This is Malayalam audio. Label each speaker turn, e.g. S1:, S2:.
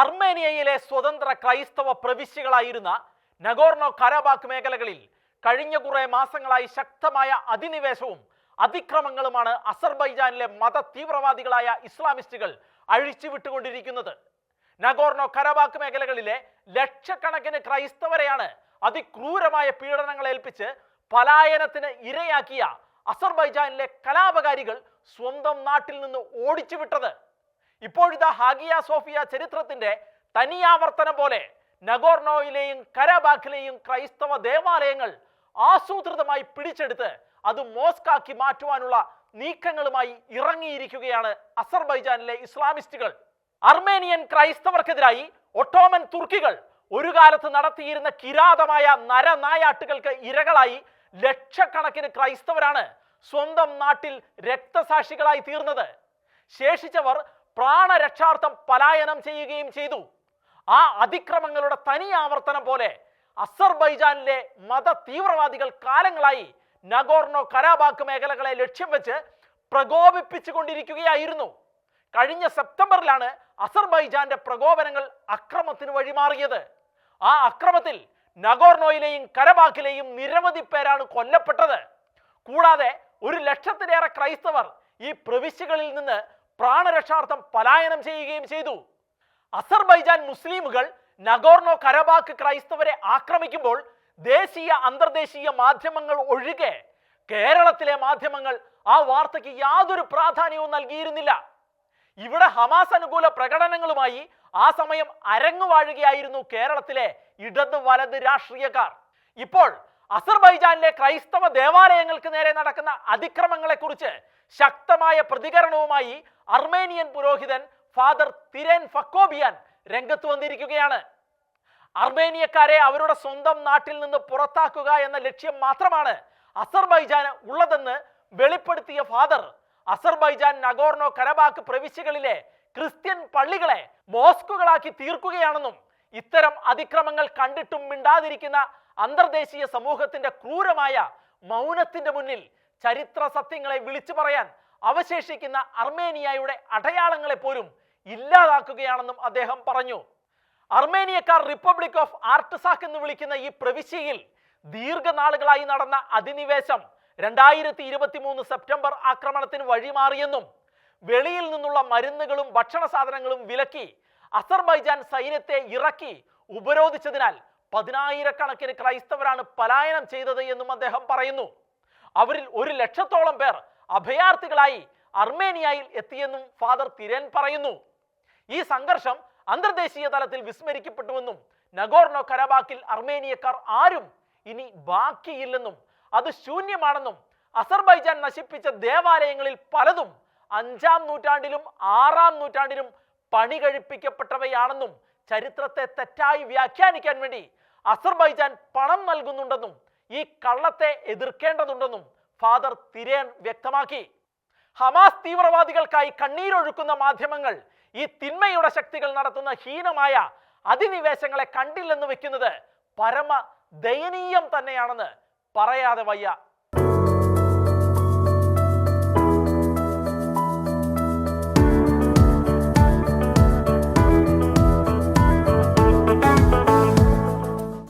S1: അർമേനിയയിലെ സ്വതന്ത്ര ക്രൈസ്തവ പ്രവിശ്യകളായിരുന്ന നഗോർണോ കരാബാക്ക് മേഖലകളിൽ കഴിഞ്ഞ കുറെ മാസങ്ങളായി ശക്തമായ അധിനിവേശവും അതിക്രമങ്ങളുമാണ് അസർബൈജാനിലെ മത തീവ്രവാദികളായ ഇസ്ലാമിസ്റ്റുകൾ അഴിച്ചുവിട്ടുകൊണ്ടിരിക്കുന്നത്. നഗോർണോ കരാബാക്ക് മേഖലകളിലെ ലക്ഷക്കണക്കിന് ക്രൈസ്തവരെയാണ് അതിക്രൂരമായ പീഡനങ്ങൾ ഏൽപ്പിച്ച് പലായനത്തിന് ഇരയാക്കിയ അസർബൈജാനിലെ കലാപകാരികൾ സ്വന്തം നാട്ടിൽ നിന്ന് ഓടിച്ചു വിട്ടത് ഇപ്പോഴിതാ ഹാഗിയ സോഫിയ ചരിത്രത്തിന്റെ തനിയാവർത്തനം പോലെ നഗോർണോയിലെയും കരബാഖിലെയും ക്രൈസ്തവ ദേവാലയങ്ങൾ ആസൂത്രിതമായി പിടിച്ചെടുത്ത് അത് മോസ്കാക്കി മാറ്റുവാനുള്ള നീക്കങ്ങളുമായി ഇറങ്ങിയിരിക്കുകയാണ് അസർബൈജാനിലെ ഇസ്ലാമിസ്റ്റുകൾ. അർമേനിയൻ ക്രൈസ്തവർക്കെതിരായി ഒട്ടോമൻ തുർക്കികൾ ഒരു കാലത്ത് നടത്തിയിരുന്ന കിരാതമായ നരനായാട്ടുകൾക്ക് ഇരകളായി ലക്ഷക്കണക്കിന് ക്രൈസ്തവരാണ് സ്വന്തം നാട്ടിൽ രക്തസാക്ഷികളായി തീർന്നത്. ശേഷിച്ചവർ പ്രാണരക്ഷാർത്ഥം പലായനം ചെയ്യുകയും ചെയ്തു. ആ അതിക്രമങ്ങളുടെ തനി ആവർത്തനം പോലെ അസർബൈജാനിലെ മത തീവ്രവാദികൾ കാലങ്ങളായി നഗോർണോ കരാബാക്ക് മേഖലകളെ ലക്ഷ്യം വെച്ച് പ്രകോപിപ്പിച്ചുകൊണ്ടിരിക്കുകയായിരുന്നു. കഴിഞ്ഞ സെപ്റ്റംബറിലാണ് അസർബൈജാന്റെ പ്രകോപനങ്ങൾ അക്രമത്തിന് വഴിമാറിയത്. ആ അക്രമത്തിൽ നഗോർണോയിലെയും കരബാക്കിലെയും നിരവധി പേരാണ് കൊല്ലപ്പെട്ടത്. കൂടാതെ ഒരു ലക്ഷത്തിലേറെ ക്രൈസ്തവർ ഈ പ്രവിശ്യകളിൽ നിന്ന് പ്രാണരക്ഷാർത്ഥം പലായനം ചെയ്യുകയും ചെയ്തു. അസർബൈജാൻ മുസ്ലിമുകൾ നഗോർണോ കരബാക്ക് ക്രൈസ്തവരെ ആക്രമിക്കുമ്പോൾ ദേശീയ അന്തർദേശീയ മാധ്യമങ്ങൾ ഒഴികെ കേരളത്തിലെ മാധ്യമങ്ങൾ ആ വാർത്തയ്ക്ക് യാതൊരു പ്രാധാന്യവും നൽകിയിരുന്നില്ല. ഇവിടെ ഹമാസ് അനുകൂല പ്രകടനങ്ങളുമായി ആ സമയം അരങ്ങുവാഴുകയായിരുന്നു കേരളത്തിലെ ഇടത് വലത് രാഷ്ട്രീയക്കാർ. ഇപ്പോൾ അസർബൈജാനിലെ ക്രൈസ്തവ ദേവാലയങ്ങൾക്ക് നേരെ നടക്കുന്ന അതിക്രമങ്ങളെക്കുറിച്ച് ശക്തമായ പ്രതികരണവുമായി അർമേനിയൻ പുരോഹിതൻ ഫാദർ തിരൻ ഫക്കോബിയാൻ രംഗത്ത് വന്നിരിക്കുകയാണ്. അർമേനിയക്കാരെ അവരുടെ സ്വന്തം നാട്ടിൽ നിന്ന് പുറത്താക്കുക എന്ന ലക്ഷ്യം മാത്രമാണ് അസർബൈജാന് ഉള്ളതെന്ന് വെളിപ്പെടുത്തിയ ഫാദർ. അസർബൈജാൻ നഗോർണോ കരബാക്ക് പ്രവിശ്യകളിലെ ക്രിസ്ത്യൻ പള്ളികളെ മോസ്കുകളാക്കി തീർക്കുകയാണെന്നും ഇത്തരം അതിക്രമങ്ങൾ കണ്ടിട്ടും മിണ്ടാതിരിക്കുന്ന അന്തർദേശീയ സമൂഹത്തിന്റെ ക്രൂരമായ മൗനത്തിന്റെ മുന്നിൽ ചരിത്ര സത്യങ്ങളെ വിളിച്ചു പറയാൻ അവശേഷിക്കുന്ന അർമേനിയയുടെ അടയാളങ്ങളെ പോലും ഇല്ലാതാക്കുകയാണെന്നും അദ്ദേഹം പറഞ്ഞു. അർമേനിയക്കാർ റിപ്പബ്ലിക് ഓഫ് ആർട്ട്സാക്ക് എന്ന് വിളിക്കുന്ന ഈ പ്രവിശ്യയിൽ ദീർഘനാളുകളായി നടന്ന അധിനിവേശം രണ്ടായിരത്തി ഇരുപത്തി മൂന്ന് സെപ്റ്റംബർ ആക്രമണത്തിന് വഴിമാറിയെന്നും വെളിയിൽ നിന്നുള്ള മരുന്നുകളും ഭക്ഷണ സാധനങ്ങളും വിലക്കി അസർബൈജാൻ സൈന്യത്തെ ഇറക്കി ഉപരോധിച്ചതിനാൽ പതിനായിരക്കണക്കിന് ക്രൈസ്തവരാണ് പലായനം ചെയ്തത് എന്നും അദ്ദേഹം പറയുന്നു. അവരിൽ ഒരു ലക്ഷത്തോളം പേർ അഭയാർത്ഥികളായി അർമേനിയയിൽ എത്തിയെന്നും ഫാദർ തിരൻ പറയുന്നു. ഈ സംഘർഷം അന്തർദേശീയ തലത്തിൽ വിസ്മരിക്കപ്പെട്ടുവെന്നും നഗോർണോ കരബാക്കിൽ അർമേനിയക്കാർ ആരും ഇനി ബാക്കിയില്ലെന്നും അത് ശൂന്യമാണെന്നും അസർബൈജാൻ നശിപ്പിച്ച ദേവാലയങ്ങളിൽ പലതും അഞ്ചാം നൂറ്റാണ്ടിലും ആറാം നൂറ്റാണ്ടിലും പണി കഴിപ്പിക്കപ്പെട്ടവയാണെന്നും ചരിത്രത്തെ തെറ്റായി വ്യാഖ്യാനിക്കാൻ വേണ്ടി അസർബൈജാൻ പണം നൽകുന്നുണ്ടെന്നും ഈ കള്ളത്തെ എതിർക്കേണ്ടതുണ്ടെന്നും ഫാദർ തിരേൻ വ്യക്തമാക്കി. ഹമാസ് തീവ്രവാദികൾക്കായി കണ്ണീരൊഴുക്കുന്ന മാധ്യമങ്ങൾ ഈ തിന്മയുടെ ശക്തികൾ നടത്തുന്ന ഹീനമായ അധിനിവേശങ്ങളെ കണ്ടില്ലെന്ന് വെക്കുന്നത് പരമ ദയനീയം തന്നെയാണെന്ന് പറയാതെ വയ്യ.